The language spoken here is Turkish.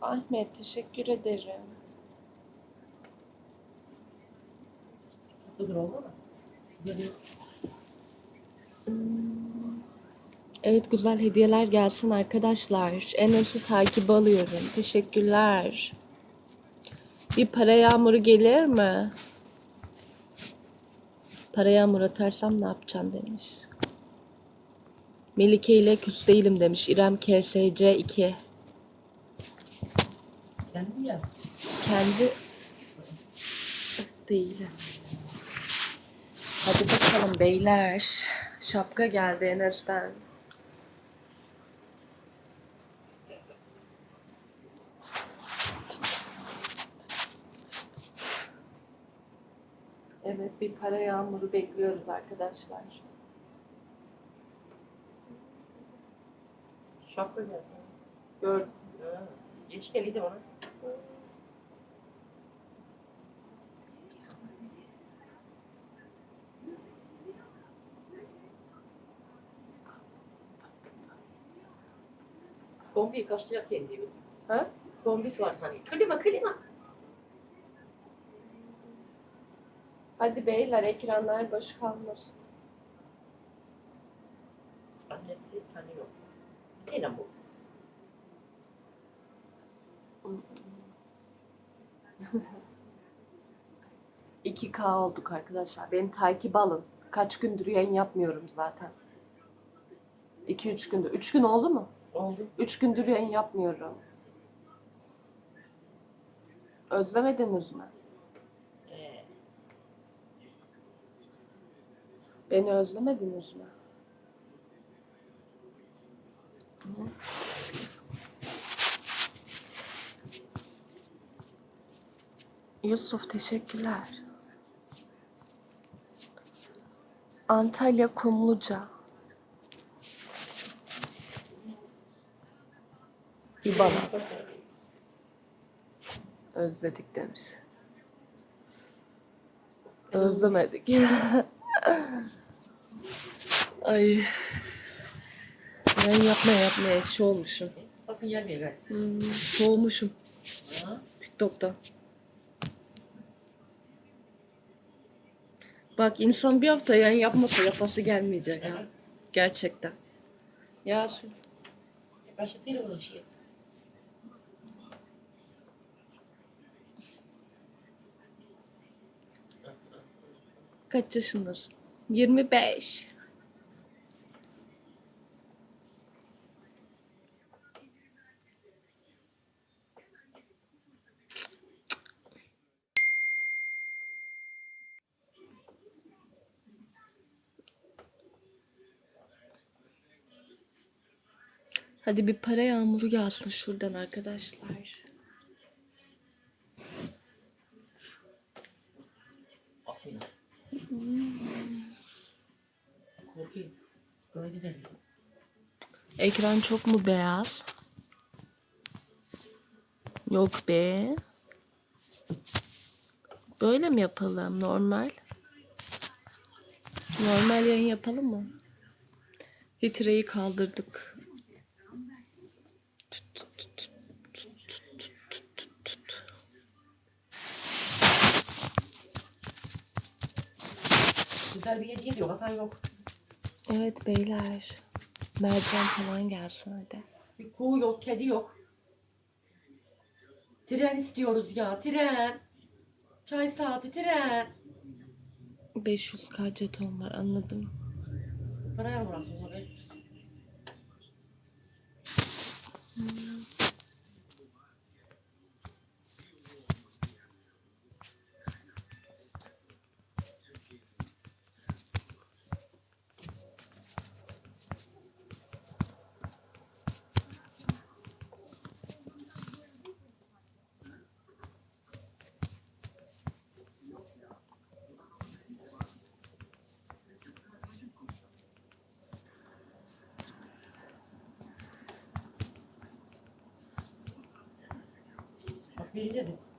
Ahmet teşekkür ederim. Oldu mu? Evet güzel hediyeler gelsin arkadaşlar. Enes'i takip alıyorum. Teşekkürler. Bir para yağmuru gelir mi? Para yağmuru atarsam ne yapacağım demiş. Melike ile küs değilim demiş. İrem KSC 2. kendi yer. Kendi değilim. Hadi bakalım beyler. Şapka geldi Enes'ten. Evet bir para yağmuru bekliyoruz arkadaşlar. Şapka geldi. Gördüm. Ha, Geç geliydi bana. Kombi kaçacak kendi. Ha? Kombis var sanki. Klima klima. Hadi beyler ekranlar boş kalmasın. Annesi tanıyor. Yine bu. İki k olduk arkadaşlar. Beni takip alın. Kaç gündür yayın yapmıyorum zaten. 2-3 gündür. 3 gün oldu mu? Oldu. 3 gündür yayın yapmıyorum. Özlemediniz mi? Beni özlemediniz mi? Yusuf teşekkürler. Antalya Kumluca. İbana. Özledik demiş. Özlemedik. Ay. Ben yapma yapmaya şey olmuşum. Basın gelmiyor. Hmm, soğumuşum? TikTok'ta. Bak insan bir hafta yayın yapmasa yapası gelmeyecek ha. Gerçekten. Yasin. Başlatıyla uğraşıyoruz. Kaç yaşındasın? 25. Hadi bir para yağmuru yağsın şuradan arkadaşlar. Ekran çok mu beyaz? Yok be. Böyle mi yapalım? Normal. Normal yayın yapalım mı? Hitreyi kaldırdık. Tut, tut, tut, tut, tut, tut, tut. Güzel bir hediye diyor. Hata yok. Evet beyler. Mercan falan gelsin hadi. Bir kuğu yok, kedi yok. Tren istiyoruz ya, tren. Çay saati, tren. 500k jeton var anladım. Para yer burası o zaman 毕业了。